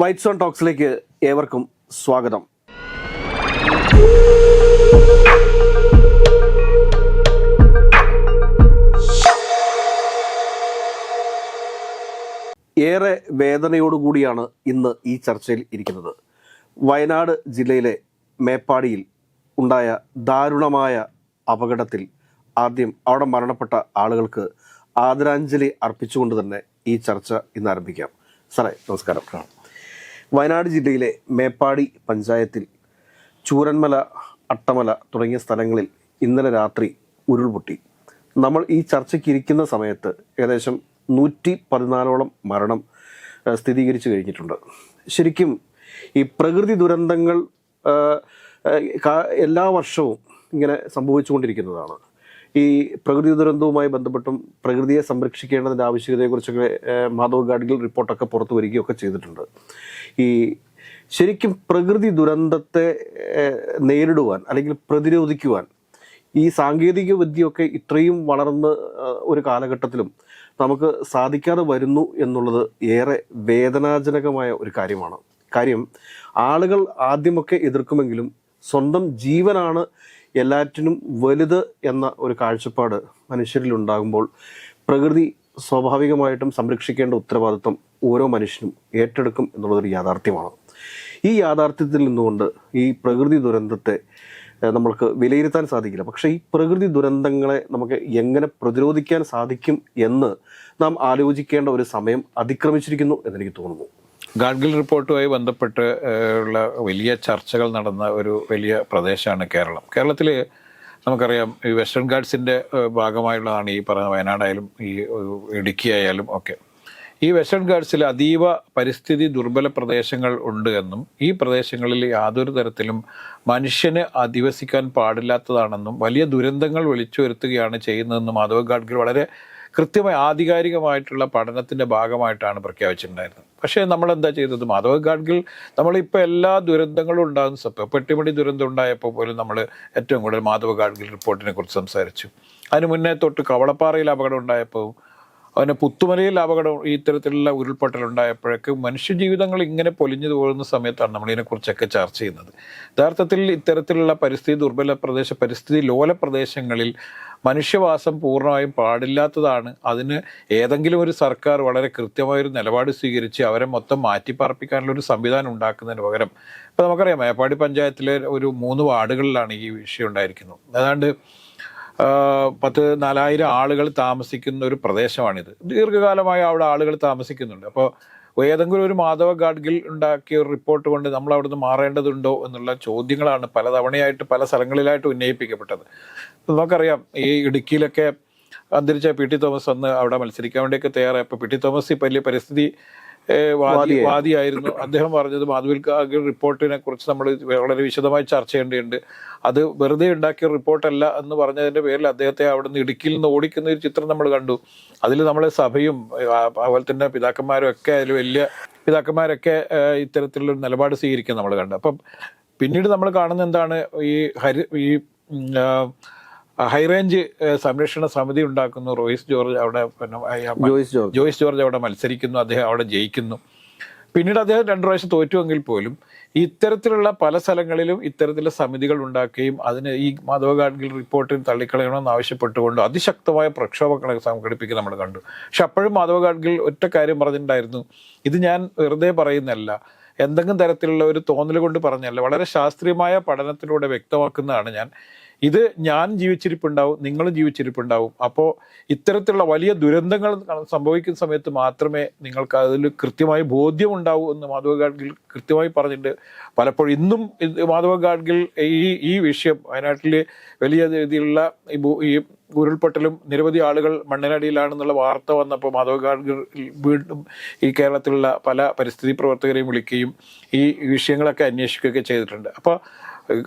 White zone ടോക്സിലേക്ക് ഏവർക്കും സ്വാഗതം. ഏറെ വേദനയോടുകൂടിയാണ് ഇന്ന് ഈ ചർച്ചയിൽ ഇരിക്കുന്നത്. വയനാട് ജില്ലയിലെ മേപ്പാടിയിൽ ഉണ്ടായ ദാരുണമായ അപകടത്തിൽ ആദ്യം അവിടെ മരണപ്പെട്ട ആളുകൾക്ക് ആദരാഞ്ജലി അർപ്പിച്ചുകൊണ്ട് തന്നെ ഈ ചർച്ച ഇന്ന് ആരംഭിക്കാം. സാറേ നമസ്കാരം. വയനാട് ജില്ലയിലെ മേപ്പാടി പഞ്ചായത്തിൽ ചൂരന്മല അട്ടമല തുടങ്ങിയ സ്ഥലങ്ങളിൽ ഇന്നലെ രാത്രി ഉരുൾപൊട്ടി. നമ്മൾ ഈ ചർച്ചയ്ക്ക് ഇരിക്കുന്ന സമയത്ത് ഏകദേശം നൂറ്റി പതിനാലോളം മരണം സ്ഥിരീകരിച്ചു കഴിഞ്ഞിട്ടുണ്ട്. ശരിക്കും ഈ പ്രകൃതി ദുരന്തങ്ങൾ എല്ലാ വർഷവും ഇങ്ങനെ സംഭവിച്ചുകൊണ്ടിരിക്കുന്നതാണ്. ഈ പ്രകൃതി ദുരന്തവുമായി ബന്ധപ്പെട്ടും പ്രകൃതിയെ സംരക്ഷിക്കേണ്ടതിന്റെ ആവശ്യകതയെക്കുറിച്ചൊക്കെ മാധവ് ഗാഡ്ഗിൽ റിപ്പോർട്ടൊക്കെ പുറത്തു വരികയൊക്കെ ചെയ്തിട്ടുണ്ട്. ഈ ശരിക്കും പ്രകൃതി ദുരന്തത്തെ നേരിടുവാൻ അല്ലെങ്കിൽ പ്രതിരോധിക്കുവാൻ ഈ സാങ്കേതിക വിദ്യയൊക്കെ ഇത്രയും വളർന്ന് ഒരു കാലഘട്ടത്തിലും നമുക്ക് സാധിക്കാതെ വരുന്നു എന്നുള്ളത് ഏറെ വേദനാജനകമായ ഒരു കാര്യമാണ്. കാര്യം ആളുകൾ ആദ്യമൊക്കെ എതിർക്കുമെങ്കിലും സ്വന്തം ജീവനാണ് എല്ലാറ്റിനും വലുത് എന്ന ഒരു കാഴ്ചപ്പാട് മനുഷ്യരിൽ ഉണ്ടാകുമ്പോൾ പ്രകൃതി സ്വാഭാവികമായിട്ടും സംരക്ഷിക്കേണ്ട ഉത്തരവാദിത്വം ഓരോ മനുഷ്യനും ഏറ്റെടുക്കും എന്നുള്ളതൊരു യാഥാർത്ഥ്യമാണ്. ഈ യാഥാർത്ഥ്യത്തിൽ നിന്നുകൊണ്ട് ഈ പ്രകൃതി ദുരന്തത്തെ നമ്മൾക്ക് വിലയിരുത്താൻ സാധിക്കില്ല. പക്ഷേ ഈ പ്രകൃതി ദുരന്തങ്ങളെ നമുക്ക് എങ്ങനെ പ്രതിരോധിക്കാൻ സാധിക്കും എന്ന് നാം ആലോചിക്കേണ്ട ഒരു സമയം അതിക്രമിച്ചിരിക്കുന്നു എന്നെനിക്ക് തോന്നുന്നു. ഗാഡ്ഗിൽ റിപ്പോർട്ടുമായി ബന്ധപ്പെട്ട് ഉള്ള വലിയ ചർച്ചകൾ നടന്ന ഒരു വലിയ പ്രദേശമാണ് കേരളം. കേരളത്തിൽ നമുക്കറിയാം ഈ വെസ്റ്റേൺ ഗാഡ്സിന്റെ ഭാഗമായുള്ളതാണ് ഈ പറഞ്ഞ വയനാടായാലും ഈ ഇടുക്കി ആയാലും ഒക്കെ. ഈ വെസ്റ്റേൺ ഗാഡ്സിൽ അതീവ പരിസ്ഥിതി ദുർബല പ്രദേശങ്ങൾ ഉണ്ട് എന്നും ഈ പ്രദേശങ്ങളിൽ യാതൊരു തരത്തിലും മനുഷ്യന് അധിവസിക്കാൻ പാടില്ലാത്തതാണെന്നും വലിയ ദുരന്തങ്ങൾ വിളിച്ചു വരുത്തുകയാണ് ചെയ്യുന്നതെന്നും മാധവ് ഗാഡ്ഗിൽ വളരെ കൃത്യമായി ആധികാരികമായിട്ടുള്ള പഠനത്തിന്റെ ഭാഗമായിട്ടാണ് പ്രഖ്യാപിച്ചിട്ടുണ്ടായിരുന്നത്. പക്ഷേ നമ്മൾ എന്താ ചെയ്തത്? മാധവ് ഗാഡ്ഗിൽ നമ്മളിപ്പോൾ എല്ലാ ദുരന്തങ്ങളും ഉണ്ടാകുന്ന സമയം പെട്ടിമണി ദുരന്തം ഉണ്ടായപ്പോൾ പോലും നമ്മൾ ഏറ്റവും കൂടുതൽ മാധവ് ഗാഡ്ഗിൽ റിപ്പോർട്ടിനെ കുറിച്ച് സംസാരിച്ചു. അതിന് മുന്നേ തൊട്ട് കവളപ്പാറയിൽ അപകടം ഉണ്ടായപ്പോൾ അതിന് പുത്തുമലയിൽ അപകടം ഇത്തരത്തിലുള്ള ഉരുൾപൊട്ടൽ ഉണ്ടായപ്പോഴേക്ക് മനുഷ്യജീവിതങ്ങൾ ഇങ്ങനെ പൊലിഞ്ഞു പോകുന്ന സമയത്താണ് നമ്മളിതിനെക്കുറിച്ചൊക്കെ ചർച്ച ചെയ്യുന്നത്. യഥാർത്ഥത്തിൽ ഇത്തരത്തിലുള്ള പരിസ്ഥിതി ദുർബല പ്രദേശ പരിസ്ഥിതി ലോല പ്രദേശങ്ങളിൽ മനുഷ്യവാസം പൂർണമായും പാടില്ലാത്തതാണ്. അതിന് ഏതെങ്കിലും ഒരു സർക്കാർ വളരെ കൃത്യമായൊരു നിലപാട് സ്വീകരിച്ച് അവരെ മൊത്തം മാറ്റിപ്പാർപ്പിക്കാനുള്ള ഒരു സംവിധാനം ഉണ്ടാക്കുന്നതിന് പകരം. ഇപ്പം നമുക്കറിയാം മേപ്പാടി പഞ്ചായത്തിലെ ഒരു മൂന്ന് വാർഡുകളിലാണ് ഈ വിഷയം ഉണ്ടായിരിക്കുന്നത്. ഏതാണ്ട് പത്ത് നാലായിരം ആളുകൾ താമസിക്കുന്ന ഒരു പ്രദേശമാണിത്. ദീർഘകാലമായി അവിടെ ആളുകൾ താമസിക്കുന്നുണ്ട്. അപ്പോൾ ഏതെങ്കിലും ഒരു മാധവ ഗാഡ്ഗിൽ ഉണ്ടാക്കിയ ഒരു റിപ്പോർട്ട് കൊണ്ട് നമ്മൾ അവിടുന്ന് മാറേണ്ടതുണ്ടോ എന്നുള്ള ചോദ്യങ്ങളാണ് പലതവണയായിട്ട് പല സ്ഥലങ്ങളിലായിട്ട് ഉന്നയിപ്പിക്കപ്പെട്ടത്. നമുക്കറിയാം ഈ ഇടുക്കിയിലൊക്കെ അന്തരിച്ച പി ടി തോമസ് അന്ന് അവിടെ മത്സരിക്കാൻ വേണ്ടിയൊക്കെ തയ്യാറായപ്പോൾ പി ടി തോമസ് ഈ വലിയ പരിസ്ഥിതി വാദി വാദിയായിരുന്നു. അദ്ദേഹം പറഞ്ഞത് മാധവിൽ റിപ്പോർട്ടിനെ കുറിച്ച് നമ്മൾ വളരെ വിശദമായി ചർച്ച ചെയ്യേണ്ടതുണ്ട് അത് വെറുതെ ഉണ്ടാക്കിയ റിപ്പോർട്ടല്ല എന്ന് പറഞ്ഞതിന്റെ പേരിൽ അദ്ദേഹത്തെ അവിടുന്ന് ഇടുക്കിയിൽ നിന്ന് ഓടിക്കുന്ന ഒരു ചിത്രം നമ്മൾ കണ്ടു. അതിൽ നമ്മളെ സഭയും അതുപോലെ തന്നെ പിതാക്കന്മാരും ഒക്കെ അതിൽ വലിയ പിതാക്കന്മാരൊക്കെ ഇത്തരത്തിലുള്ള നിലപാട് സ്വീകരിക്കാൻ നമ്മൾ കണ്ടു. അപ്പം പിന്നീട് നമ്മൾ കാണുന്ന എന്താണ്? ഈ ഹരി ഈ ഹൈറേഞ്ച് സംരക്ഷണ സമിതി ഉണ്ടാക്കുന്നു. റോയിസ് ജോർജ് അവിടെ പിന്നെ ജോയിസ് ജോർജ്. ജോയിസ് ജോർജ് അവിടെ മത്സരിക്കുന്നു. അദ്ദേഹം അവിടെ ജയിക്കുന്നു. പിന്നീട് അദ്ദേഹം രണ്ടു പ്രാവശ്യം തോറ്റുവെങ്കിൽ പോലും ഇത്തരത്തിലുള്ള പല സ്ഥലങ്ങളിലും ഇത്തരത്തിലുള്ള സമിതികൾ ഉണ്ടാക്കുകയും അതിന് ഈ മാധവ ഗാഡ്ഗിൽ റിപ്പോർട്ടിൽ തള്ളിക്കളയണമെന്ന് ആവശ്യപ്പെട്ടുകൊണ്ട് അതിശക്തമായ പ്രക്ഷോഭങ്ങളെ സംഘടിപ്പിക്കുക നമ്മൾ കണ്ടു. പക്ഷെ അപ്പോഴും മാധവ ഗാഡ്ഗിൽ ഒറ്റ കാര്യം പറഞ്ഞിട്ടുണ്ടായിരുന്നു. ഇത് ഞാൻ വെറുതെ പറയുന്നല്ല എന്തെങ്കിലും തരത്തിലുള്ള ഒരു തോന്നൽ കൊണ്ട് പറഞ്ഞല്ല. വളരെ ശാസ്ത്രീയമായ പഠനത്തിലൂടെ വ്യക്തമാക്കുന്നതാണ് ഞാൻ. ഇത് ഞാൻ ജീവിച്ചിരിപ്പുണ്ടാവും നിങ്ങളും ജീവിച്ചിരിപ്പുണ്ടാവും. അപ്പോൾ ഇത്തരത്തിലുള്ള വലിയ ദുരന്തങ്ങൾ സംഭവിക്കുന്ന സമയത്ത് മാത്രമേ നിങ്ങൾക്ക് അതിൽ കൃത്യമായി ബോധ്യമുണ്ടാവൂ എന്ന് മാധവ ഗാഡ്ഗിൽ കൃത്യമായി പറഞ്ഞിട്ടുണ്ട്. പലപ്പോഴും ഇന്നും മാധവ ഗാഡ്ഗിൽ ഈ ഈ വിഷയം വയനാട്ടിൽ വലിയ രീതിയിലുള്ള ഈ ഉരുൾപൊട്ടലും നിരവധി ആളുകൾ മണ്ണിനടിയിലാണെന്നുള്ള വാർത്ത വന്നപ്പോൾ മാധവ ഗാഡ്ഗിൽ വീണ്ടും ഈ കേരളത്തിലുള്ള പല പരിസ്ഥിതി പ്രവർത്തകരെയും വിളിക്കുകയും ഈ വിഷയങ്ങളൊക്കെ അന്വേഷിക്കുകയൊക്കെ ചെയ്തിട്ടുണ്ട്. അപ്പോൾ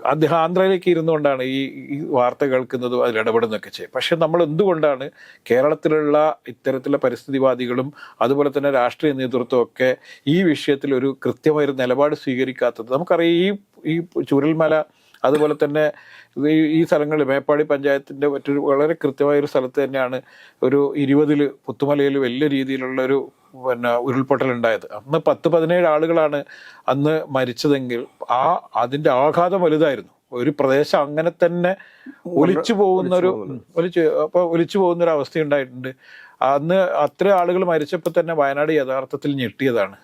അദ്ദേഹം ആന്ധ്രയിലേക്ക് ഇരുന്നുകൊണ്ടാണ് ഈ ഈ വാർത്ത കേൾക്കുന്നതും അതിൽ ഇടപെടുന്നൊക്കെ ചെയ്യും പക്ഷെ നമ്മൾ എന്തുകൊണ്ടാണ് കേരളത്തിലുള്ള ഇത്തരത്തിലുള്ള പരിസ്ഥിതിവാദികളും അതുപോലെ തന്നെ രാഷ്ട്രീയ നേതൃത്വം ഒക്കെ ഈ വിഷയത്തിൽ ഒരു കൃത്യമായൊരു നിലപാട് സ്വീകരിക്കാത്തത്? നമുക്കറിയാം ഈ ഈ ചുരൽമല അതുപോലെ തന്നെ ഈ സ്ഥലങ്ങൾ സ്ഥലങ്ങളിൽ മേപ്പാടി പഞ്ചായത്തിന്റെ മറ്റൊരു വളരെ കൃത്യമായ ഒരു സ്ഥലത്ത് തന്നെയാണ് ഒരു ഇരുപതിൽ പുത്തുമലയിൽ വലിയ രീതിയിലുള്ള ഒരു പിന്നെ ഉരുൾപൊട്ടൽ ഉണ്ടായത്. അന്ന് പത്ത് പതിനേഴ് ആളുകളാണ് അന്ന് മരിച്ചതെങ്കിൽ ആ അതിന്റെ ആഘാതം വലുതായിരുന്നു. ഒരു പ്രദേശം അങ്ങനെ തന്നെ ഒലിച്ചു പോകുന്ന ഒരു ഒലിച്ച് അപ്പോൾ ഒലിച്ചു പോകുന്ന ഒരു അവസ്ഥ ഉണ്ടായിട്ടുണ്ട്. അന്ന് അത്ര ആളുകൾ മരിച്ചപ്പോൾ തന്നെ വയനാട് യഥാർത്ഥത്തിൽ ഞെട്ടിയതാണ്.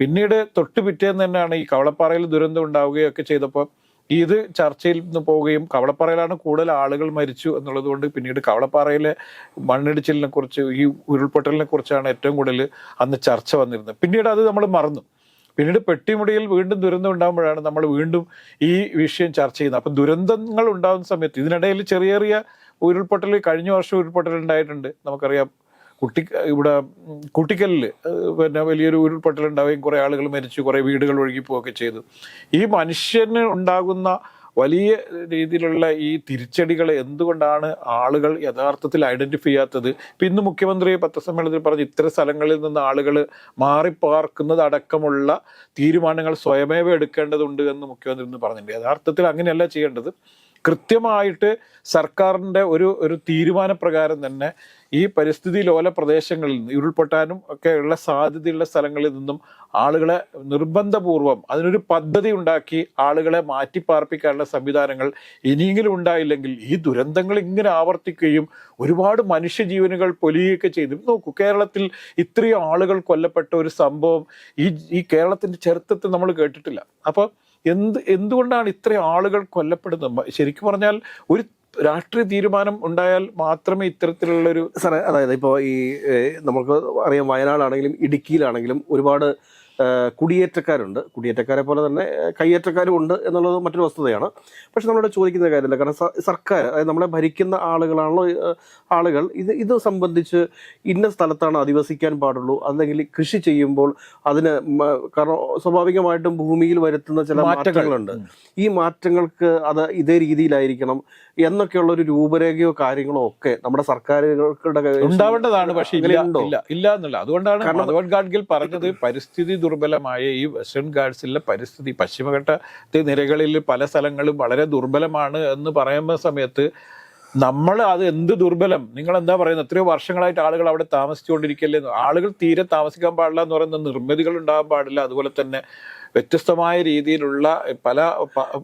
പിന്നീട് തൊട്ട് പിറ്റേന്ന് തന്നെയാണ് ഈ കവളപ്പാറയിൽ ദുരന്തം ഉണ്ടാവുകയൊക്കെ ചെയ്തപ്പോൾ ഇത് ചർച്ചയിൽ നിന്ന് പോവുകയും കവളപ്പാറയിലാണ് കൂടുതൽ ആളുകൾ മരിച്ചു എന്നുള്ളത് കൊണ്ട് പിന്നീട് കവളപ്പാറയിലെ മണ്ണിടിച്ചിലിനെ കുറിച്ച് ഈ ഉരുൾപൊട്ടലിനെ കുറിച്ചാണ് ഏറ്റവും കൂടുതൽ അന്ന് ചർച്ച വന്നിരുന്നത്. പിന്നീട് അത് നമ്മൾ മറന്നു. പിന്നീട് പെട്ടിമുടിയിൽ വീണ്ടും ദുരന്തം ഉണ്ടാകുമ്പോഴാണ് നമ്മൾ വീണ്ടും ഈ വിഷയം ചർച്ച ചെയ്യുന്നത്. അപ്പം ദുരന്തങ്ങൾ ഉണ്ടാകുന്ന സമയത്ത് ഇതിനിടയിൽ ചെറിയ ചെറിയ ഉരുൾപൊട്ടൽ കഴിഞ്ഞ വർഷം ഉരുൾപൊട്ടൽ ഉണ്ടായിട്ടുണ്ട്. നമുക്കറിയാം കുട്ടി ഇവിടെ കുട്ടിക്കല്ലിൽ പിന്നെ വലിയൊരു ഉരുൾപൊട്ടലുണ്ടാവുകയും കുറേ ആളുകൾ മരിച്ചു കുറേ വീടുകൾ ഒഴുകിപ്പോവുകയൊക്കെ ചെയ്തു. ഈ മനുഷ്യന് ഉണ്ടാകുന്ന വലിയ രീതിയിലുള്ള ഈ തിരിച്ചടികൾ എന്തുകൊണ്ടാണ് ആളുകൾ യഥാർത്ഥത്തിൽ ഐഡന്റിഫൈ ചെയ്യാത്തത്? ഇപ്പം ഇന്ന് മുഖ്യമന്ത്രി പത്രസമ്മേളനത്തിൽ പറഞ്ഞു ഇത്തരം സ്ഥലങ്ങളിൽ നിന്ന് ആളുകൾ മാറിപ്പാർക്കുന്നത് അടക്കമുള്ള തീരുമാനങ്ങൾ സ്വയമേവ എടുക്കേണ്ടതുണ്ട് എന്ന് മുഖ്യമന്ത്രി ഇന്ന് പറഞ്ഞിട്ടുണ്ട്. യഥാർത്ഥത്തിൽ അങ്ങനെയല്ല ചെയ്യേണ്ടത്. കൃത്യമായിട്ട് സർക്കാരിന്റെ ഒരു ഒരു തീരുമാനപ്രകാരം തന്നെ ഈ പരിസ്ഥിതി ലോല പ്രദേശങ്ങളിൽ നിന്ന് ഉരുൾപൊട്ടാനും ഒക്കെ ഉള്ള സാധ്യതയുള്ള സ്ഥലങ്ങളിൽ നിന്നും ആളുകളെ നിർബന്ധപൂർവം അതിനൊരു പദ്ധതി ഉണ്ടാക്കി ആളുകളെ മാറ്റിപ്പാർപ്പിക്കാനുള്ള സംവിധാനങ്ങൾ ഇനിയെങ്കിലും ഉണ്ടായില്ലെങ്കിൽ ഈ ദുരന്തങ്ങൾ ഇങ്ങനെ ആവർത്തിക്കുകയും ഒരുപാട് മനുഷ്യജീവനുകൾ പൊലിയുകയൊക്കെ ചെയ്തു. നോക്കൂ കേരളത്തിൽ ഇത്രയും ആളുകൾ കൊല്ലപ്പെട്ട ഒരു സംഭവം ഈ ഈ കേരളത്തിന്റെ ചരിത്രത്തിൽ നമ്മൾ കേട്ടിട്ടില്ല. അപ്പോൾ എന്ത് എന്തുകൊണ്ടാണ് ഇത്രയും ആളുകൾ കൊല്ലപ്പെടുന്നത്? ശരിക്കും പറഞ്ഞാൽ ഒരു രാഷ്ട്രീയ തീരുമാനം ഉണ്ടായാൽ മാത്രമേ ഇത്തരത്തിലുള്ളൊരു സാറേ അതായത് ഇപ്പോൾ ഈ നമുക്ക് അറിയാം വയനാടാണെങ്കിലും ഇടുക്കിയിലാണെങ്കിലും ഒരുപാട് കുടിയേറ്റക്കാരുണ്ട്. കുടിയേറ്റക്കാരെ പോലെ തന്നെ കയ്യേറ്റക്കാരും ഉണ്ട് എന്നുള്ളത് മറ്റൊരു വസ്തുതയാണ്. പക്ഷെ നമ്മളിവിടെ ചോദിക്കുന്ന കാര്യമില്ല. കാരണം സർക്കാർ അതായത് നമ്മളെ ഭരിക്കുന്ന ആളുകളാണല്ലോ ആളുകൾ. ഇത് ഇത് സംബന്ധിച്ച് ഇന്ന സ്ഥലത്താണ് അധിവസിക്കാൻ പാടുള്ളൂ. അല്ലെങ്കിൽ കൃഷി ചെയ്യുമ്പോൾ അതിന് കാരണം സ്വാഭാവികമായിട്ടും ഭൂമിയിൽ വരുത്തുന്ന ചില മാറ്റങ്ങളുണ്ട്. ഈ മാറ്റങ്ങൾക്ക് അത് ഇതേ രീതിയിലായിരിക്കണം എന്നൊക്കെയുള്ള ഒരു രൂപരേഖയോ കാര്യങ്ങളോ ഒക്കെ നമ്മുടെ സർക്കാരുകളുടെ പക്ഷേ ഉണ്ടാവേണ്ടതാണ് പക്ഷേ ഇല്ല ഇല്ല ഇല്ല എന്നുള്ള അതുകൊണ്ടാണ് കാരണം- മാധവൻ ഗാഡ്ഗിൽ പറഞ്ഞത് പരിസ്ഥിതി ദുർബലമായ ഈ വെസ്റ്റേൺ ഗാർഡ്സിലെ പരിസ്ഥിതി പശ്ചിമഘട്ട നിരകളിൽ പല സ്ഥലങ്ങളും വളരെ ദുർബലമാണ് എന്ന് പറയുന്ന സമയത്ത് നമ്മൾ അത് എന്ത് ദുർബലം? നിങ്ങൾ എന്താ പറയുന്നത്? എത്രയോ വർഷങ്ങളായിട്ട് ആളുകൾ അവിടെ താമസിച്ചുകൊണ്ടിരിക്കല്ലേ? ആളുകൾ തീരെ താമസിക്കാൻ പാടില്ല എന്ന് പറയുന്ന നിർമ്മിതികൾ ഉണ്ടാകാൻ പാടില്ല. അതുപോലെ തന്നെ വ്യത്യസ്തമായ രീതിയിലുള്ള പല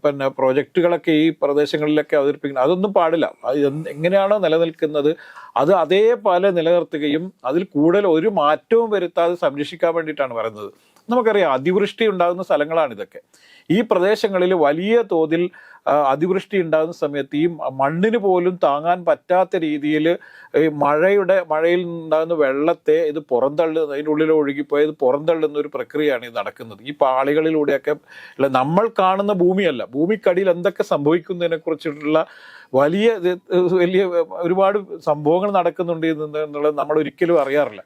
പിന്നെ പ്രോജക്റ്റുകളൊക്കെ ഈ പ്രദേശങ്ങളിലൊക്കെ അവതരിപ്പിക്കുന്നത് അതൊന്നും പാടില്ല. അത് എങ്ങനെയാണോ നിലനിൽക്കുന്നത്? അത് അതേപോലെ നിലനിർത്തുകയും അതിൽ കൂടുതൽ ഒരു മാറ്റവും വരുത്താതെ സംരക്ഷിക്കാൻ വേണ്ടിയിട്ടാണ് പറയുന്നത്. നമുക്കറിയാം അതിവൃഷ്ടി ഉണ്ടാകുന്ന സ്ഥലങ്ങളാണ് ഇതൊക്കെ. ഈ പ്രദേശങ്ങളിൽ വലിയ തോതിൽ അതിവൃഷ്ടി ഉണ്ടാകുന്ന സമയത്ത് ഈ മണ്ണിന് പോലും താങ്ങാൻ പറ്റാത്ത രീതിയിൽ ഈ മഴയുടെ മഴയിൽ നിന്നുണ്ടാകുന്ന വെള്ളത്തെ ഇത് പുറന്തള്ളുന്ന അതിന്റെ ഉള്ളിൽ ഒഴുകിപ്പോയി ഇത് പുറന്തള്ളുന്ന ഒരു പ്രക്രിയയാണ് ഇത് നടക്കുന്നത്. ഈ പാളികളിലൂടെയൊക്കെ അല്ല നമ്മൾ കാണുന്ന ഭൂമിയല്ല. ഭൂമിക്കടിയിൽ എന്തൊക്കെ സംഭവിക്കുന്നതിനെ കുറിച്ചിട്ടുള്ള വലിയ വലിയ ഒരുപാട് സംഭവങ്ങൾ നടക്കുന്നുണ്ട് എന്നുള്ളത് നമ്മൾ ഒരിക്കലും അറിയാറില്ല.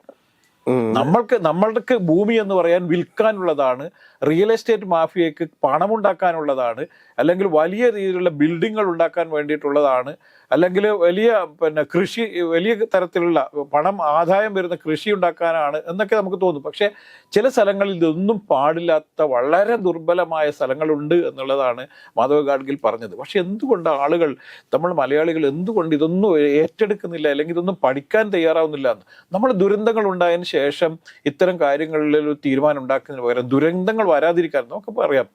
നമ്മൾക്ക് നമ്മൾക്ക് ഭൂമി എന്ന് പറയാൻ വിൽക്കാനുള്ളതാണ് റിയൽ എസ്റ്റേറ്റ് മാഫിയക്ക് പണമുണ്ടാക്കാനുള്ളതാണ് അല്ലെങ്കിൽ വലിയ രീതിയിലുള്ള ബിൽഡിങ്ങുകൾ ഉണ്ടാക്കാൻ വേണ്ടിയിട്ടുള്ളതാണ് അല്ലെങ്കിൽ വലിയ പിന്നെ കൃഷി വലിയ തരത്തിലുള്ള പണം ആദായം വരുന്ന കൃഷി ഉണ്ടാക്കാനാണ് എന്നൊക്കെ നമുക്ക് തോന്നും. പക്ഷേ ചില സ്ഥലങ്ങളിൽ ഇതൊന്നും പാടില്ലാത്ത വളരെ ദുർബലമായ സ്ഥലങ്ങളുണ്ട് എന്നുള്ളതാണ് മാധവ് ഗാഡ്ഗിൽ പറഞ്ഞത്. പക്ഷെ എന്തുകൊണ്ട് ആളുകൾ നമ്മൾ മലയാളികൾ എന്തുകൊണ്ട് ഇതൊന്നും ഏറ്റെടുക്കുന്നില്ല അല്ലെങ്കിൽ ഇതൊന്നും പഠിക്കാൻ തയ്യാറാവുന്നില്ല എന്ന്? നമ്മൾ ദുരന്തങ്ങൾ ഉണ്ടായതിനു ശേഷം ഇത്തരം കാര്യങ്ങളിൽ ഒരു തീരുമാനം ഉണ്ടാക്കുന്നതിന് പകരം ദുരന്തങ്ങൾ വരാതിരിക്കാൻ നമുക്ക് പറയാം.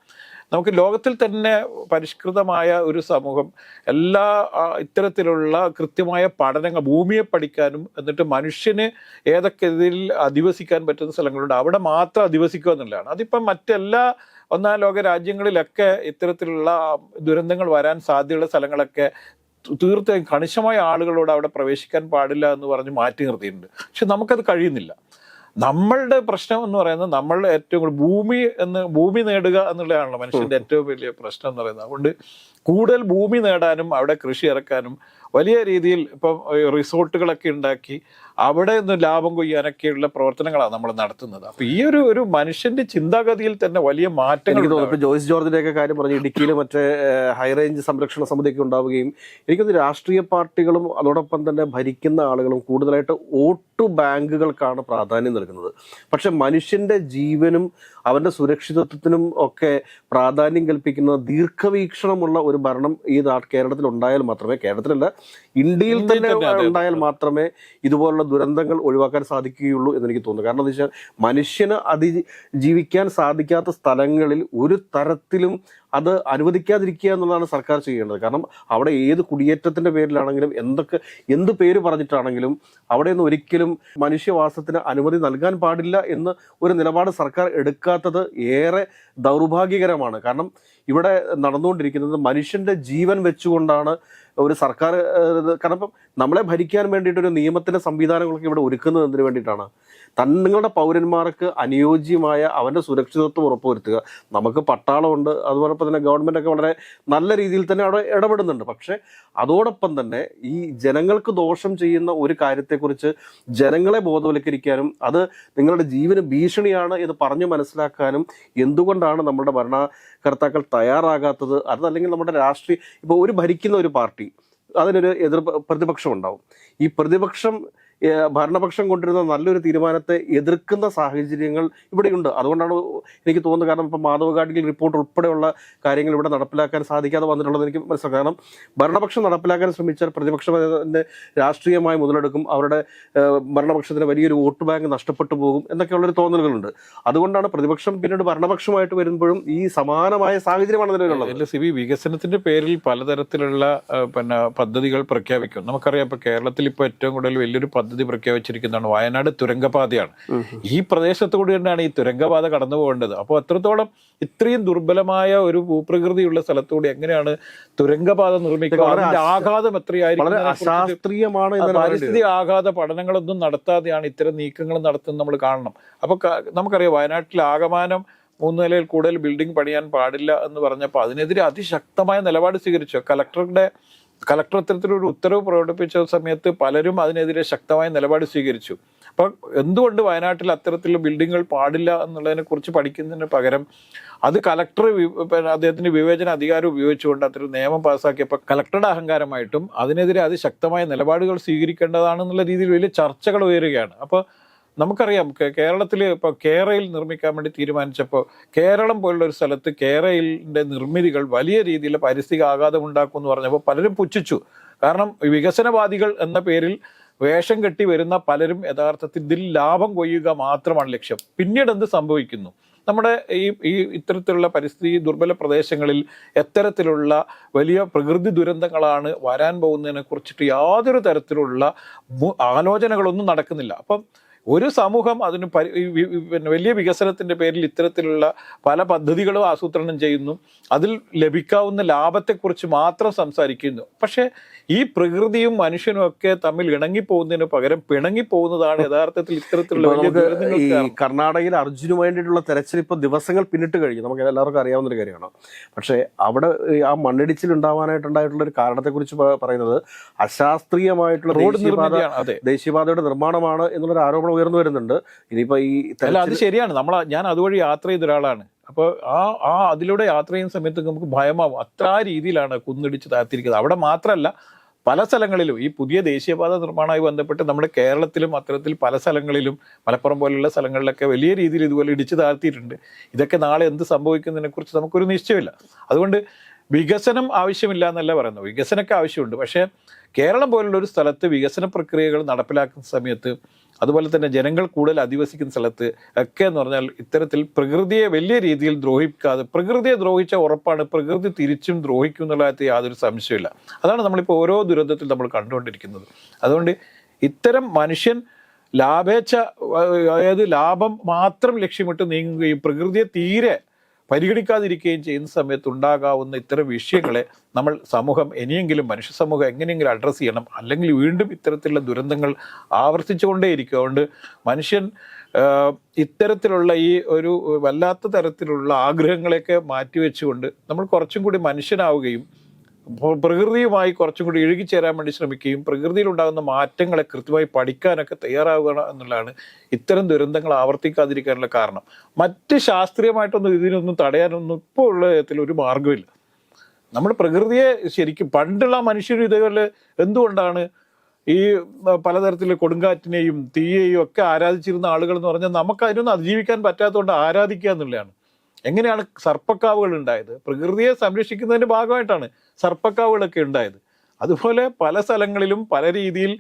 നമുക്ക് ലോകത്തിൽ തന്നെ പരിഷ്കൃതമായ ഒരു സമൂഹം എല്ലാ ഇത്തരത്തിലുള്ള കൃത്യമായ പഠനങ്ങൾ ഭൂമിയെ പഠിക്കാനും എന്നിട്ട് മനുഷ്യന് ഏതൊക്കെ ഇതിൽ അധിവസിക്കാൻ പറ്റുന്ന സ്ഥലങ്ങളുണ്ട് അവിടെ മാത്രം അധിവസിക്കുക എന്നുള്ളതാണ്. അതിപ്പം മറ്റെല്ലാ ഒന്നാം ലോക രാജ്യങ്ങളിലൊക്കെ ഇത്തരത്തിലുള്ള ദുരന്തങ്ങൾ വരാൻ സാധ്യതയുള്ള സ്ഥലങ്ങളൊക്കെ തീർച്ചയായും കണിശമായ ആളുകളോട് അവിടെ പ്രവേശിക്കാൻ പാടില്ല എന്ന് പറഞ്ഞ് മാറ്റി നിർത്തിയിട്ടുണ്ട്. പക്ഷെ നമുക്കത് കഴിയുന്നില്ല. നമ്മളുടെ പ്രശ്നം എന്ന് പറയുന്നത് നമ്മൾ ഏറ്റവും കൂടുതൽ ഭൂമി എന്ന് ഭൂമി നേടുക എന്നുള്ളതാണല്ലോ മനുഷ്യന്റെ ഏറ്റവും വലിയ പ്രശ്നം എന്ന് പറയുന്നത്. അതുകൊണ്ട് കൂടുതൽ ഭൂമി നേടാനും അവിടെ കൃഷി ഇറക്കാനും വലിയ രീതിയിൽ ഇപ്പം റിസോർട്ടുകളൊക്കെ ഉണ്ടാക്കി അവിടെ നിന്ന് ലാഭം കൊയ്യാനൊക്കെയുള്ള പ്രവർത്തനങ്ങളാണ് നമ്മൾ നടത്തുന്നത്. അപ്പൊ ഈ ഒരു ഒരു മനുഷ്യന്റെ ചിന്താഗതിയിൽ തന്നെ വലിയ മാറ്റം എനിക്ക് തോന്നുന്നു ജോയിസ് ജോർജിന്റെ ഒക്കെ കാര്യം പറഞ്ഞു ഇടുക്കിയിൽ മറ്റേ ഹൈ റേഞ്ച് സംരക്ഷണ സമിതിയൊക്കെ ഉണ്ടാവുകയും എനിക്കൊന്ന് രാഷ്ട്രീയ പാർട്ടികളും അതോടൊപ്പം തന്നെ ഭരിക്കുന്ന ആളുകളും കൂടുതലായിട്ട് വോട്ട് ബാങ്കുകൾക്കാണ് പ്രാധാന്യം നൽകുന്നത്. പക്ഷെ മനുഷ്യന്റെ ജീവനും അവന്റെ സുരക്ഷിതത്വത്തിനും ഒക്കെ പ്രാധാന്യം കൽപ്പിക്കുന്ന ദീർഘവീക്ഷണമുള്ള ഒരു ഭരണം ഈ കേരളത്തിൽ ഉണ്ടായാൽ മാത്രമേ കേരളത്തിലല്ല ഇന്ത്യയിൽ തന്നെ, ഉണ്ടായാൽ മാത്രമേ ഇതുപോലുള്ള ദുരന്തങ്ങൾ ഒഴിവാക്കാൻ സാധിക്കുകയുള്ളൂ എന്ന് എനിക്ക് തോന്നുന്നു. കാരണം എന്താ വെച്ചാൽ മനുഷ്യന് അതി ജീവിക്കാൻ സാധിക്കാത്ത സ്ഥലങ്ങളിൽ ഒരു തരത്തിലും അത് അനുവദിക്കാതിരിക്കുക എന്നുള്ളതാണ് സർക്കാർ ചെയ്യേണ്ടത്. കാരണം അവിടെ ഏത് കുടിയേറ്റത്തിന്റെ പേരിലാണെങ്കിലും എന്തൊക്കെ എന്ത് പേര് പറഞ്ഞിട്ടാണെങ്കിലും അവിടെ നിന്ന് ഒരിക്കലും മനുഷ്യവാസത്തിന് അനുമതി നൽകാൻ പാടില്ല എന്ന് ഒരു നിലപാട് സർക്കാർ എടുക്കാത്തത് ഏറെ ദൗർഭാഗ്യകരമാണ്. കാരണം ഇവിടെ നടന്നുകൊണ്ടിരിക്കുന്നത് മനുഷ്യന്റെ ജീവൻ വെച്ചുകൊണ്ടാണ് ഒരു സർക്കാർ കാരണം ഇപ്പം നമ്മളെ ഭരിക്കാൻ വേണ്ടിയിട്ട് ഒരു നിയമത്തിന്റെ സംവിധാനങ്ങളൊക്കെ ഇവിടെ ഒരുക്കുന്നത് എന്തിനു വേണ്ടിയിട്ടാണ്? തങ്ങളുടെ പൗരന്മാർക്ക് അനുയോജ്യമായ അവന്റെ സുരക്ഷിതത്വം ഉറപ്പുവരുത്തുക. നമുക്ക് പട്ടാളമുണ്ട് അതുപോലെ തന്നെ ഗവൺമെന്റ് ഒക്കെ വളരെ നല്ല രീതിയിൽ തന്നെ അവിടെ ഇടപെടുന്നുണ്ട്. പക്ഷേ അതോടൊപ്പം തന്നെ ഈ ജനങ്ങൾക്ക് ദോഷം ചെയ്യുന്ന ഒരു കാര്യത്തെക്കുറിച്ച് ജനങ്ങളെ ബോധവൽക്കരിക്കാനും അത് നിങ്ങളുടെ ജീവന് ഭീഷണിയാണ് എന്ന് പറഞ്ഞു മനസ്സിലാക്കാനും എന്തുകൊണ്ടാണ് നമ്മുടെ ഭരണകർത്താക്കൾ തയ്യാറാകാത്തത്? അതല്ലെങ്കിൽ നമ്മുടെ രാഷ്ട്രീയ ഇപ്പോൾ ഒരു ഭരിക്കുന്ന ഒരു പാർട്ടി അതിനൊരു എതിർ പ്രതിപക്ഷം ഉണ്ടാവും. ഈ പ്രതിപക്ഷം ഭരണപക്ഷം കൊണ്ടിരുന്ന നല്ലൊരു തീരുമാനത്തെ എതിർക്കുന്ന സാഹചര്യങ്ങൾ ഇവിടെയുണ്ട്. അതുകൊണ്ടാണ് എനിക്ക് തോന്നുന്നത് കാരണം ഇപ്പം മാധവ ഗാഡ്ഗിൽ റിപ്പോർട്ട് ഉൾപ്പെടെയുള്ള കാര്യങ്ങൾ ഇവിടെ നടപ്പിലാക്കാൻ സാധിക്കാതെ വന്നിട്ടുള്ളത് എനിക്ക് മനസ്സിലാക്കാം. കാരണം ഭരണപക്ഷം നടപ്പിലാക്കാൻ ശ്രമിച്ചാൽ പ്രതിപക്ഷം അതിന്റെ രാഷ്ട്രീയമായി മുതലെടുക്കും. അവരുടെ ഭരണപക്ഷത്തിന് വലിയൊരു വോട്ട് ബാങ്ക് നഷ്ടപ്പെട്ടു പോകും എന്നൊക്കെയുള്ളൊരു തോന്നലുകളുണ്ട്. അതുകൊണ്ടാണ് പ്രതിപക്ഷം പിന്നീട് ഭരണപക്ഷമായിട്ട് വരുമ്പോഴും ഈ സമാനമായ സാഹചര്യമാണ് നിലവിലുള്ളത് അല്ല സിബി വികസനത്തിന്റെ പേരിൽ പലതരത്തിലുള്ള പിന്നെ പദ്ധതികൾ പ്രഖ്യാപിക്കും. നമുക്കറിയാം ഇപ്പോൾ കേരളത്തിൽ ഇപ്പോൾ ഏറ്റവും കൂടുതൽ വലിയൊരു പ്രഖ്യാപിച്ചിരിക്കുന്നതാണ്. വയനാട് തുരങ്കപാതയാണ്. ഈ പ്രദേശത്തുകൂടി തന്നെയാണ് ഈ തുരങ്കപാത കടന്നു പോകേണ്ടത്. അപ്പോൾ അത്രത്തോളം ഇത്രയും ദുർബലമായ ഒരു ഭൂപ്രകൃതിയുള്ള സ്ഥലത്തുകൂടി എങ്ങനെയാണ് തുരങ്കപാത നിർമ്മിക്കുക? അതിന്റെ ആഘാതം എത്രയായിരിക്കും പരിസ്ഥിതി ആഘാത പഠനങ്ങളൊന്നും നടത്താതെയാണ് ഇത്തരം നീക്കങ്ങൾ നടത്തുന്നത് നമ്മൾ കാണണം. അപ്പോൾ നമുക്കറിയാം വയനാട്ടിലെ ആകമാനം മൂന്ന് നിലയിൽ കൂടുതൽ ബിൽഡിംഗ് പണിയാൻ പാടില്ല എന്ന് പറഞ്ഞപ്പോൾ അതിനെതിരെ അതിശക്തമായ നിലപാട് സ്വീകരിച്ചു. കലക്ടറുടെ കലക്ടർ അത്തരത്തിലൊരു ഉത്തരവ് പ്രകടിപ്പിച്ച സമയത്ത് പലരും അതിനെതിരെ ശക്തമായ നിലപാട് സ്വീകരിച്ചു. അപ്പം എന്തുകൊണ്ട് വയനാട്ടിൽ അത്തരത്തിലുള്ള ബിൽഡിങ്ങുകൾ പാടില്ല എന്നുള്ളതിനെ കുറിച്ച് പഠിക്കുന്നതിന് പകരം അത് കളക്ടർ അദ്ദേഹത്തിന്റെ വിവേചന അധികാരം ഉപയോഗിച്ചുകൊണ്ട് അത്തരം നിയമം പാസ്സാക്കിയപ്പോൾ കളക്ടറുടെ അഹങ്കാരമായിട്ടും അതിനെതിരെ അതിശക്തമായ നിലപാടുകൾ സ്വീകരിക്കേണ്ടതാണെന്നുള്ള രീതിയിൽ വലിയ ചർച്ചകൾ ഉയരുകയാണ്. അപ്പോൾ നമുക്കറിയാം കേരളത്തിൽ ഇപ്പോൾ കേരയിൽ നിർമ്മിക്കാൻ വേണ്ടി തീരുമാനിച്ചപ്പോൾ കേരളം പോലുള്ള ഒരു സ്ഥലത്ത് കേരളിന്റെ നിർമ്മിതികൾ വലിയ രീതിയിൽ പരിസ്ഥിതി ആഘാതം ഉണ്ടാക്കും എന്ന് പറഞ്ഞപ്പോൾ പലരും പുച്ഛിച്ചു. കാരണം വികസനവാദികൾ എന്ന പേരിൽ വേഷം കെട്ടി വരുന്ന പലരും യഥാർത്ഥത്തിൽ ഇതിൽ ലാഭം കൊയ്യുക മാത്രമാണ് ലക്ഷ്യം. പിന്നീട് എന്ത് സംഭവിക്കുന്നു? നമ്മുടെ ഈ ഈ ഇത്തരത്തിലുള്ള പരിസ്ഥിതി ദുർബല പ്രദേശങ്ങളിൽ എത്തരത്തിലുള്ള വലിയ പ്രകൃതി ദുരന്തങ്ങളാണ് വരാൻ പോകുന്നതിനെ കുറിച്ചിട്ട് യാതൊരു തരത്തിലുള്ള ആലോചനകളൊന്നും നടക്കുന്നില്ല. അപ്പം ഒരു സമൂഹം അതിന് പരി പിന്നെ വലിയ വികസനത്തിന്റെ പേരിൽ ഇത്തരത്തിലുള്ള പല പദ്ധതികളും ആസൂത്രണം ചെയ്യുന്നു. അതിൽ ലഭിക്കാവുന്ന ലാഭത്തെക്കുറിച്ച് മാത്രം സംസാരിക്കുന്നു. പക്ഷേ ഈ പ്രകൃതിയും മനുഷ്യനും ഒക്കെ തമ്മിൽ ഇണങ്ങിപ്പോകുന്നതിന് പകരം പിണങ്ങിപ്പോകുന്നതാണ് യഥാർത്ഥത്തിൽ ഇത്തരത്തിലുള്ള ഈ കർണാടകയിൽ അർജുന് വേണ്ടിയിട്ടുള്ള തെരച്ചിൽ ഇപ്പോൾ ദിവസങ്ങൾ പിന്നിട്ട് കഴിഞ്ഞു. നമുക്ക് എല്ലാവർക്കും അറിയാവുന്ന ഒരു കാര്യമാണ്. പക്ഷേ അവിടെ ആ മണ്ണിടിച്ചിൽ ഉണ്ടാവാനായിട്ടുണ്ടായിട്ടുള്ള ഒരു കാരണത്തെക്കുറിച്ച് പറയുന്നത് അശാസ്ത്രീയമായിട്ടുള്ള റോഡ് ദേശീയപാത ദേശീയപാതയുടെ നിർമ്മാണമാണ് എന്നുള്ളൊരു ആരോപണം ഉയർന്നു വരുന്നുണ്ട്. ഇനിയിപ്പോ ഈ അല്ല അത് ശരിയാണ്. നമ്മൾ ഞാൻ അതുവഴി യാത്ര ചെയ്ത ഒരാളാണ്. അപ്പോൾ ആ ആ അതിലൂടെ യാത്ര ചെയ്യുന്ന സമയത്ത് നമുക്ക് ഭയമാവും. അത്ര രീതിയിലാണ് കുന്നിടിച്ച് താഴ്ത്തിരിക്കുന്നത് അവിടെ മാത്രമല്ല പല സ്ഥലങ്ങളിലും ഈ പുതിയ ദേശീയപാത നിർമ്മാണവുമായി ബന്ധപ്പെട്ട് നമ്മുടെ കേരളത്തിലും അത്തരത്തിൽ പല സ്ഥലങ്ങളിലും മലപ്പുറം പോലുള്ള സ്ഥലങ്ങളിലൊക്കെ വലിയ രീതിയിൽ ഇതുപോലെ ഇടിച്ചു താഴ്ത്തിയിട്ടുണ്ട് ഇതൊക്കെ നാളെ എന്ത് സംഭവിക്കുന്നതിനെ കുറിച്ച് നമുക്കൊരു നിശ്ചയമില്ല. അതുകൊണ്ട് വികസനം ആവശ്യമില്ല എന്നല്ല പറയുന്നത്. വികസനമൊക്കെ ആവശ്യമുണ്ട്. പക്ഷേ കേരളം പോലുള്ള ഒരു സ്ഥലത്ത് വികസന പ്രക്രിയകൾ നടപ്പിലാക്കുന്ന സമയത്ത് അതുപോലെ തന്നെ ജനങ്ങൾ കൂടുതൽ അധിവസിക്കുന്ന സ്ഥലത്ത് ഒക്കെ എന്ന് പറഞ്ഞാൽ ഇത്തരത്തിൽ പ്രകൃതിയെ വലിയ രീതിയിൽ ദ്രോഹിക്കാതെ പ്രകൃതിയെ ദ്രോഹിച്ച ഉറപ്പാണ് പ്രകൃതി തിരിച്ചും ദ്രോഹിക്കും എന്നുള്ള യാതൊരു സംശയമില്ല അതാണ് നമ്മളിപ്പോൾ ഓരോ ദുരന്തത്തിൽ നമ്മൾ കണ്ടുകൊണ്ടിരിക്കുന്നത്. അതുകൊണ്ട് ഇത്തരം മനുഷ്യൻ ലാഭേച്ഛ അതായത് ലാഭം മാത്രം ലക്ഷ്യമിട്ട് നീങ്ങുകയും പ്രകൃതിയെ തീരെ പരിഗണിക്കാതിരിക്കുകയും ചെയ്യുന്ന സമയത്ത് ഉണ്ടാകാവുന്ന ഇത്തരം വിഷയങ്ങളെ നമ്മൾ സമൂഹം ഇനിയെങ്കിലും മനുഷ്യ സമൂഹം എങ്ങനെയെങ്കിലും അഡ്രസ്സ് ചെയ്യണം. അല്ലെങ്കിൽ വീണ്ടും ഇത്തരത്തിലുള്ള ദുരന്തങ്ങൾ ആവർത്തിച്ചുകൊണ്ടേയിരിക്കും. അതുകൊണ്ട് മനുഷ്യൻ ഇത്തരത്തിലുള്ള ഈ ഒരു വല്ലാത്ത തരത്തിലുള്ള ആഗ്രഹങ്ങളെയൊക്കെ മാറ്റിവെച്ചുകൊണ്ട് നമ്മൾ കുറച്ചും കൂടി മനുഷ്യനാവുകയും പ്രകൃതിയുമായി കുറച്ചും കൂടി ഇഴുകിച്ചേരാൻ വേണ്ടി ശ്രമിക്കുകയും പ്രകൃതിയിലുണ്ടാകുന്ന മാറ്റങ്ങളെ കൃത്യമായി പഠിക്കാനൊക്കെ തയ്യാറാവുക എന്നുള്ളതാണ് ഇത്തരം ദുരന്തങ്ങൾ ആവർത്തിക്കാതിരിക്കാനുള്ള കാരണം. മറ്റ് ശാസ്ത്രീയമായിട്ടൊന്നും ഇതിനൊന്നും തടയാനൊന്നും ഇപ്പോൾ ഉള്ള വിധത്തിൽ ഒരു മാർഗമില്ല നമ്മൾ പ്രകൃതിയെ ശരിക്കും പണ്ടുള്ള മനുഷ്യരും ഇതേപോലെ എന്തുകൊണ്ടാണ് ഈ പലതരത്തിലുള്ള കൊടുങ്കാറ്റിനെയും തീയെയും ഒക്കെ ആരാധിച്ചിരുന്ന ആളുകൾ എന്ന് പറഞ്ഞാൽ നമുക്ക് അതിനൊന്നും അതിജീവിക്കാൻ പറ്റാത്തതുകൊണ്ട് ആരാധിക്കുക എന്നുള്ളതാണ്. എങ്ങനെയാണ് സർപ്പക്കാവുകൾ ഉണ്ടായത്? പ്രകൃതിയെ സംരക്ഷിക്കുന്നതിന്റെ ഭാഗമായിട്ടാണ് സർപ്പക്കാവുകളൊക്കെ ഉണ്ടായത്. അതുപോലെ പല സ്ഥലങ്ങളിലും പല രീതിയിൽ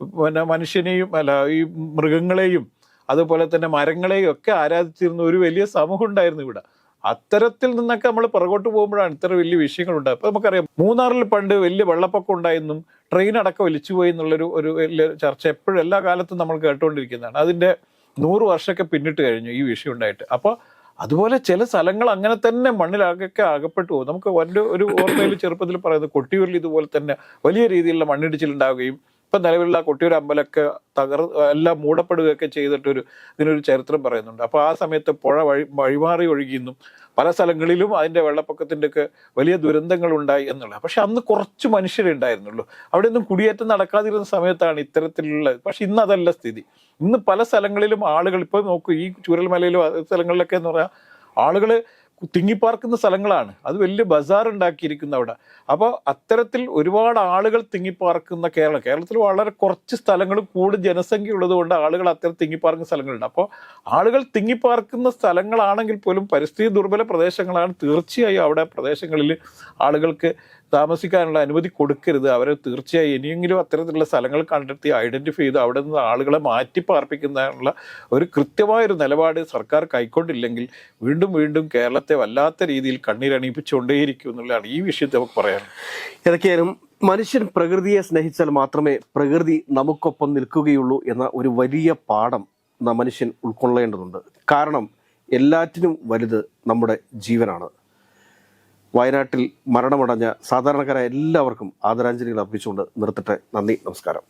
പിന്നെ മനുഷ്യനെയും അല്ല ഈ മൃഗങ്ങളെയും അതുപോലെ തന്നെ മരങ്ങളെയും ഒക്കെ ആരാധിച്ചിരുന്ന ഒരു വലിയ സമൂഹം ഉണ്ടായിരുന്നു ഇവിടെ. അത്തരത്തിൽ നിന്നൊക്കെ നമ്മൾ പുറകോട്ട് പോകുമ്പോഴാണ് ഇത്ര വലിയ വിഷയങ്ങൾ ഉണ്ടായത് അപ്പൊ നമുക്കറിയാം മൂന്നാറിൽ പണ്ട് വലിയ വെള്ളപ്പൊക്കം ഉണ്ടായെന്നും ട്രെയിൻ അടക്കം ഒലിച്ചുപോയി എന്നുള്ളൊരു ഒരു വലിയ ചർച്ച എപ്പോഴും എല്ലാ കാലത്തും നമ്മൾ കേട്ടുകൊണ്ടിരിക്കുന്നതാണ്. അതിന്റെ നൂറ് വർഷമൊക്കെ പിന്നിട്ട് കഴിഞ്ഞു ഈ വിഷയം ഉണ്ടായിട്ട്. അപ്പോൾ അതുപോലെ ചില സ്ഥലങ്ങൾ അങ്ങനെ തന്നെ മണ്ണിലാകൊക്കെ അകപ്പെട്ടു പോകും. നമുക്ക് ഒരു ഒരു ഓർമ്മയിൽ ചെറുപ്പത്തിൽ പറയുന്നത് കൊട്ടിയൂരിൽ ഇതുപോലെ തന്നെ വലിയ രീതിയിലുള്ള മണ്ണിടിച്ചിൽ ഉണ്ടാവുകയും ഇപ്പം നിലവിലുള്ള കൊട്ടിയൂർ അമ്പലമൊക്കെ തകർ എല്ലാം മൂടപ്പെടുകയൊക്കെ ചെയ്തിട്ടൊരു ഇതിനൊരു ചരിത്രം പറയുന്നുണ്ട്. അപ്പോൾ ആ സമയത്ത് പുഴ വഴി വഴിമാറി ഒഴുകിയെന്നും പല സ്ഥലങ്ങളിലും അതിന്റെ വെള്ളപ്പൊക്കത്തിന്റെയൊക്കെ വലിയ ദുരന്തങ്ങൾ ഉണ്ടായി എന്നുള്ളത്. പക്ഷെ അന്ന് കുറച്ച് മനുഷ്യരെ ഉണ്ടായിരുന്നുള്ളൂ. അവിടെ ഒന്നും കുടിയേറ്റം നടക്കാതിരുന്ന സമയത്താണ് ഇത്തരത്തിലുള്ള പക്ഷെ ഇന്ന് അതല്ല സ്ഥിതി. ഇന്ന് പല സ്ഥലങ്ങളിലും ആളുകൾ ഇപ്പോൾ നോക്കൂ ഈ ചൂരൽമലയിലും സ്ഥലങ്ങളിലൊക്കെ എന്ന് പറഞ്ഞാൽ ആളുകൾ തിങ്ങിപ്പാർക്കുന്ന സ്ഥലങ്ങളാണ്. അത് വലിയ ബസാർ ഉണ്ടാക്കിയിരിക്കുന്ന അവിടെ. അപ്പോൾ അത്തരത്തിൽ ഒരുപാട് ആളുകൾ തിങ്ങിപ്പാർക്കുന്ന കേരളം. കേരളത്തിൽ വളരെ കുറച്ച് സ്ഥലങ്ങൾ കൂടുതൽ ജനസംഖ്യ ഉള്ളതുകൊണ്ട് ആളുകൾ അത്തരം തിങ്ങിപ്പാർക്കുന്ന സ്ഥലങ്ങളുണ്ട്. അപ്പോൾ ആളുകൾ തിങ്ങിപ്പാർക്കുന്ന സ്ഥലങ്ങളാണെങ്കിൽ പോലും പരിസ്ഥിതി ദുർബല പ്രദേശങ്ങളാണ്. തീർച്ചയായും അവിടെ പ്രദേശങ്ങളിൽ ആളുകൾക്ക് താമസിക്കാനുള്ള അനുമതി കൊടുക്കരുത്. അവരെ തീർച്ചയായും ഇനിയെങ്കിലും അത്തരത്തിലുള്ള സ്ഥലങ്ങൾ കണ്ടെത്തി ഐഡന്റിഫൈ ചെയ്ത് അവിടെ നിന്ന് ആളുകളെ മാറ്റി പാർപ്പിക്കുന്നതിനുള്ള ഒരു കൃത്യമായൊരു നിലപാട് സർക്കാർ കൈക്കൊണ്ടില്ലെങ്കിൽ വീണ്ടും വീണ്ടും കേരളത്തെ വല്ലാത്ത രീതിയിൽ കണ്ണീരണിയിപ്പിച്ചുകൊണ്ടേയിരിക്കും എന്നുള്ളതാണ് ഈ വിഷയത്തെ നമുക്ക് പറയാൻ. ഇതൊക്കെയാലും മനുഷ്യൻ പ്രകൃതിയെ സ്നേഹിച്ചാൽ മാത്രമേ പ്രകൃതി നമുക്കൊപ്പം നിൽക്കുകയുള്ളൂ എന്ന ഒരു വലിയ പാഠം മനുഷ്യൻ ഉൾക്കൊള്ളേണ്ടതുണ്ട്. കാരണം എല്ലാറ്റിനും വലുത് നമ്മുടെ ജീവനാണ്. വയനാട്ടിൽ മരണമടഞ്ഞ സാധാരണക്കാരായ എല്ലാവർക്കും ആദരാഞ്ജലികൾ അർപ്പിച്ചുകൊണ്ട് നിർത്തട്ടെ. നന്ദി നമസ്കാരം.